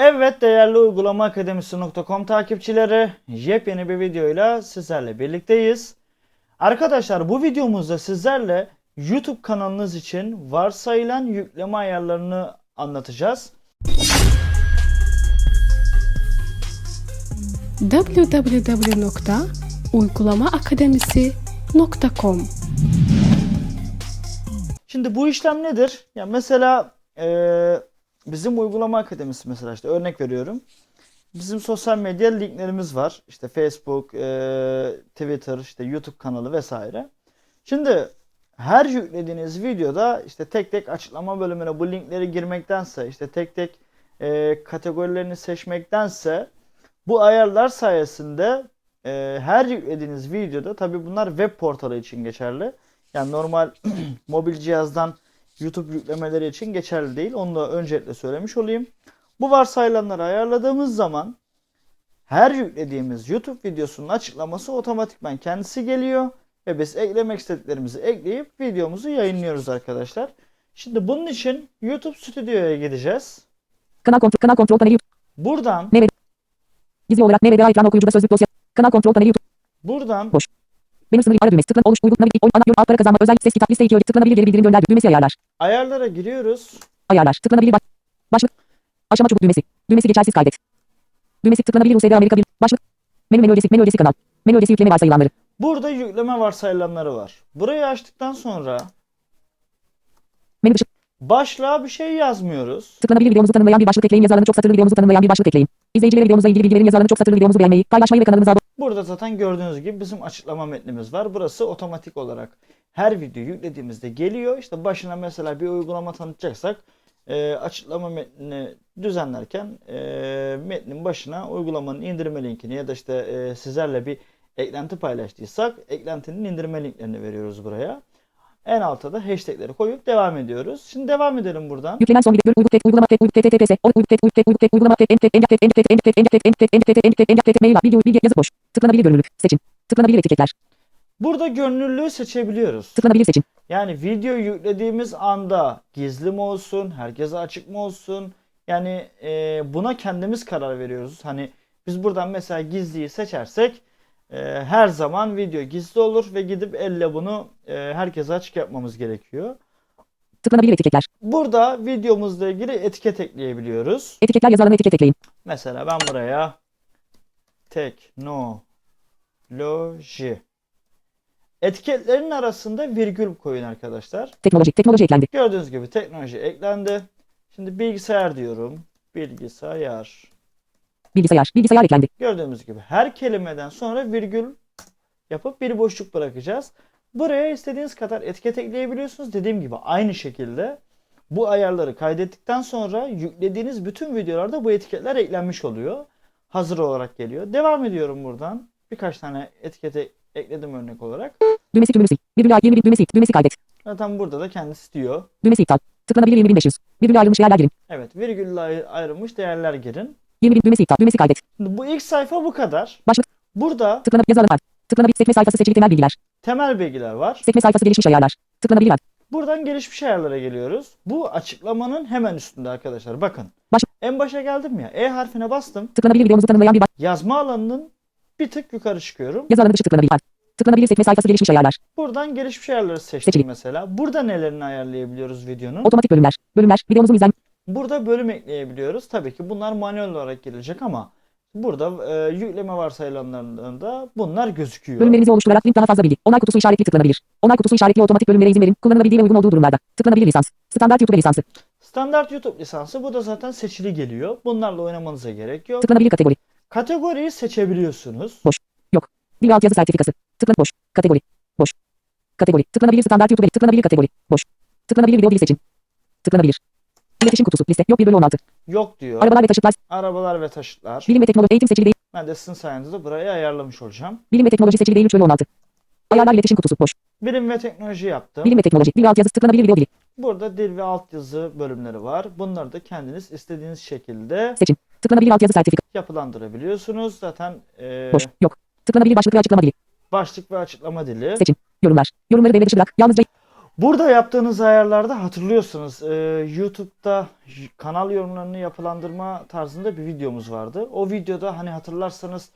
Evet değerli uygulama akademisi.com takipçileri yepyeni bir videoyla sizlerle birlikteyiz. Arkadaşlar bu videomuzda sizlerle YouTube kanalınız için varsayılan yükleme ayarlarını anlatacağız. www.uygulamaakademisi.com Şimdi bu işlem nedir? Ya mesela eee, bizim uygulama akademisi mesela işte örnek veriyorum. Bizim sosyal medya linklerimiz var. İşte Facebook, eee, Twitter, işte YouTube kanalı vesaire. Şimdi her yüklediğiniz videoda işte tek tek açıklama bölümüne bu linkleri girmektense işte tek tek eee, kategorilerini seçmektense bu ayarlar sayesinde eee, her yüklediğiniz videoda tabi bunlar web portalı için geçerli. Yani normal mobil cihazdan YouTube yüklemeleri için geçerli değil. Onu da öncelikle söylemiş olayım. Bu varsayılanları ayarladığımız zaman her yüklediğimiz YouTube videosunun açıklaması otomatikman kendisi geliyor ve biz eklemek istediklerimizi ekleyip videomuzu yayınlıyoruz arkadaşlar. Şimdi bunun için YouTube Stüdyo'ya gideceğiz. Kanal kontrol, kanal kontrol paneli YouTube. Buradan Gizli olarak NVDA ekran okuyucuda sözlük dosya. Kanal kontrol paneli YouTube. buradan Boş. Benim sınırı ara düğmesi. Tıklan oluş uygun navigasyonu oyun ana yorum alt para kazanma özel ses kitap liste 2 tıklanabilir geri bildirim gönder düğmesi ayarlar. ayarlara giriyoruz. Ayarlar. Tıklanabilir baş. Başlık. Aşama çubuk düğmesi. Düğmesi geçersiz kaydet. Düğmesi tıklanabilir USB Amerika bir. Başlık. Menü menü ödesi menü ödesi kanal. Menü ödesi yükleme varsayılanları. Burada yükleme varsayılanları var. Burayı açtıktan sonra Menü dışı. Başlığa bir şey yazmıyoruz. Tıklanabilir videomuzu tanımlayan bir başlık ekleyin yazarlarını çok satırlı videomuzu tanımlayan bir başlık ekleyin. İzleyicilere videomuzla ilgili bilgilerin yazarlarını çok satırlı videomuzu beğenmeyi, paylaşmayı ve kanalımıza abone Burada zaten gördüğünüz gibi bizim açıklama metnimiz var. Burası otomatik olarak her video yüklediğimizde geliyor. İşte başına mesela bir uygulama tanıtacaksak e, açıklama metnini düzenlerken e, metnin başına uygulamanın indirme linkini ya da işte e, sizlerle bir eklenti paylaştıysak eklentinin indirme linklerini veriyoruz buraya. En alta da hashtagleri koyup devam ediyoruz. Şimdi devam edelim buradan. Yüklenen son video uygulama tet uygulama tet https tet tet uygulama tet tet tet tet tet tet tet mail video bilgi yazı boş. Tıklanabilir görünürlük seçin. Tıklanabilir etiketler. Burada görünürlüğü seçebiliyoruz. Tıklanabilir seçin. Yani video yüklediğimiz anda gizli mi olsun, herkese açık mı olsun? Yani e, buna kendimiz karar veriyoruz. Hani biz buradan mesela gizliyi seçersek e, her zaman video gizli olur ve gidip elle bunu e, herkese açık yapmamız gerekiyor. Tıklanabilir etiketler. Burada videomuzla ilgili etiket ekleyebiliyoruz. Etiketler yazarlarına etiket ekleyin. Mesela ben buraya teknoloji etiketlerin arasında virgül koyun arkadaşlar. Teknoloji. Teknoloji eklendi. Gördüğünüz gibi teknoloji eklendi. Şimdi bilgisayar diyorum. Bilgisayar. Bilgisayar. Bilgisayar eklendi. Gördüğümüz gibi her kelimeden sonra virgül yapıp bir boşluk bırakacağız. Buraya istediğiniz kadar etiket ekleyebiliyorsunuz. Dediğim gibi aynı şekilde bu ayarları kaydettikten sonra yüklediğiniz bütün videolarda bu etiketler eklenmiş oluyor. Hazır olarak geliyor. Devam ediyorum buradan. Birkaç tane etikete ekledim örnek olarak. Düğmesi sil. Virgül A 21 düğmesi. Düğmesi kaydet. Zaten burada da kendisi diyor. Düğmesi iptal. Tıklanabilir 20500. Virgül ayrılmış yerler girin. Evet virgülle ayr- ayrılmış değerler girin. 21 düğmesi iptal. Düğmesi kaydet. Bu ilk sayfa bu kadar. Başlık. Burada Tıklanabilir yazarlar var. Tıklanabilir sekme sayfası seçili temel bilgiler. temel bilgiler var. Sekme sayfası gelişmiş ayarlar. Tıklanabilir ad. Buradan gelişmiş ayarlara geliyoruz. Bu açıklamanın hemen üstünde arkadaşlar. Bakın. Baş- En başa geldim ya. E harfine bastım. Tıklanabilir videomuzu tanımlayan bir baş... Yazma alanının bir tık yukarı çıkıyorum. Yazarların dışı tıklanabilir ad. Tıklanabilir sekme sayfası gelişmiş ayarlar. Buradan gelişmiş ayarları seçtim Seçili. mesela. Burada nelerini ayarlayabiliyoruz videonun? Otomatik bölümler. Bölümler. Videomuzun izlen... Burada bölüm ekleyebiliyoruz. Tabii ki bunlar manuel olarak gelecek ama burada e, yükleme varsayılanlarında bunlar gözüküyor. Bölümlerinizi oluşturarak link daha fazla bilgi. Onay kutusu işaretli tıklanabilir. Onay kutusu işaretli otomatik bölümlere izin verin. Kullanılabildiği ve uygun olduğu durumlarda. Tıklanabilir lisans. Standart YouTube lisansı. Standart YouTube lisansı bu da zaten seçili geliyor. Bunlarla oynamanıza gerek yok. Tıklanabilir kategori. Kategoriyi seçebiliyorsunuz. Yok. Dil altyazı sertifikası. Tıklan boş. Kategori. Boş. Kategori. Tıklanabilir standart YouTube. Tıklanabilir kategori. Boş. Tıklanabilir video dili seçin. Tıklanabilir. İletişim kutusu. Liste. Yok 1 bölü 16. Yok diyor. Arabalar ve taşıtlar. Arabalar ve taşıtlar. Bilim ve teknoloji. Eğitim seçili değil. Ben de sizin sayenizde burayı ayarlamış olacağım. Bilim ve teknoloji seçili değil 3 bölü 16. Ayarlar iletişim kutusu. Boş. Bilim ve teknoloji yaptım. Bilim ve teknoloji. Dil altyazı. Tıklanabilir video dili. Burada dil ve altyazı bölümleri var. Bunları da kendiniz istediğiniz şekilde Seçin. Tıklanabilir altyazı sertifikası. yapılandırabiliyorsunuz. Zaten e, Boş. Yok. Tıklanabilir başlık ve açıklama dili. başlık ve açıklama dili. Seçin. Yorumlar. Yorumları devre dışı bırak. Yalnızca Burada yaptığınız ayarlarda hatırlıyorsanız e, YouTube'da kanal yorumlarını yapılandırma tarzında bir videomuz vardı. O videoda hani hatırlarsanız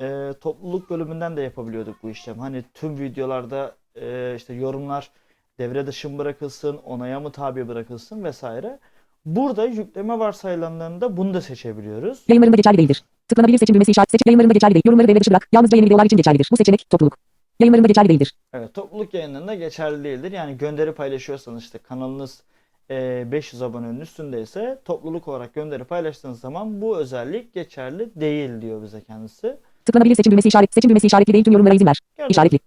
e, topluluk bölümünden de yapabiliyorduk bu işlemi. Hani tüm videolarda e, işte yorumlar devre dışı mı bırakılsın, onaya mı tabi bırakılsın vesaire. Burada yükleme varsayılanlarında bunu da seçebiliyoruz. Yayınlarında geçerli değildir. Tıklanabilir seçim düğmesi işaret. Seçim yayınlarında geçerli değil. Yorumları devre dışı bırak. Yalnızca yeni videolar için geçerlidir. Bu seçenek topluluk. Yayınlarında geçerli değildir. Evet, topluluk yayınlarında geçerli değildir. Yani gönderi paylaşıyorsanız işte kanalınız e, 500 abonenin üstündeyse topluluk olarak gönderi paylaştığınız zaman bu özellik geçerli değil diyor bize kendisi. Tıklanabilir seçim düğmesi işaret. Seçim düğmesi işaretli değil. Tüm yorumlara izin ver. Gördüğümüz, İşaretli.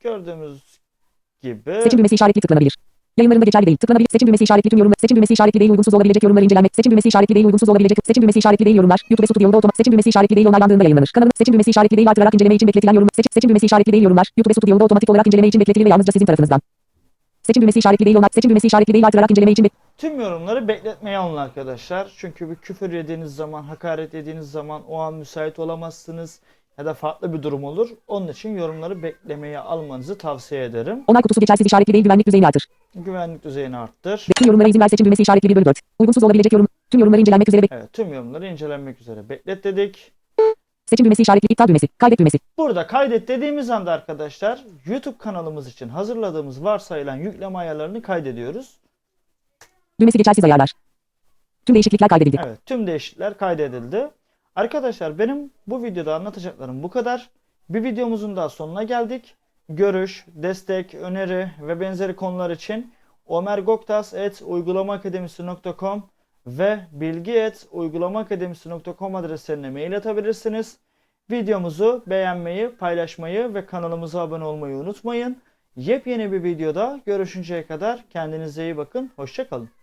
gördüğümüz gibi Seçim düğmesi işaretli tıklanabilir. Yayınlarında geçerli değil. Tıklanabilir. Seçim düğmesi işaretli tüm yorumlar. Seçim düğmesi işaretli değil. Uygunsuz olabilecek yorumları incelenmek. Seçim düğmesi işaretli değil. Uygunsuz olabilecek. Seçim düğmesi işaretli değil yorumlar. YouTube yolda otomatik. Seçim düğmesi işaretli değil. Onaylandığında yayınlanır. Kanalın seçim düğmesi işaretli değil. Artırarak inceleme için bekletilen yorumlar. Seçim, seçim düğmesi işaretli değil yorumlar. YouTube yolda otomatik olarak inceleme için bekletilir ve yalnızca sizin tarafınızdan. Seçim düğmesi işaretli değil. Onay. Seçim düğmesi işaretli değil. Artırarak inceleme için tüm yorumları bekletmeye alın arkadaşlar. Çünkü bir küfür yediğiniz zaman, hakaret yediğiniz zaman o an müsait olamazsınız ya da farklı bir durum olur. Onun için yorumları beklemeye almanızı tavsiye ederim. Onay kutusu geçersiz işaretli değil. Güvenlik düzeyini artır. Güvenlik düzeyini arttır. Tüm yorumlara izin ver. Seçim düğmesi işaretli 1 bölü 4. Uygunsuz olabilecek yorum. Tüm yorumları incelenmek üzere Evet, tüm yorumları incelenmek üzere beklet dedik. Seçim düğmesi işaretli iptal düğmesi. Kaydet düğmesi. Burada kaydet dediğimiz anda arkadaşlar YouTube kanalımız için hazırladığımız varsayılan yükleme ayarlarını kaydediyoruz. Düğmesi geçersiz ayarlar. Tüm değişiklikler kaydedildi. Evet tüm değişiklikler kaydedildi. Arkadaşlar benim bu videoda anlatacaklarım bu kadar. Bir videomuzun daha sonuna geldik. Görüş, destek, öneri ve benzeri konular için omergoktas.uygulamaakademisi.com ve bilgi.uygulamaakademisi.com adreslerine mail atabilirsiniz. Videomuzu beğenmeyi, paylaşmayı ve kanalımıza abone olmayı unutmayın. Yepyeni bir videoda görüşünceye kadar kendinize iyi bakın. Hoşçakalın.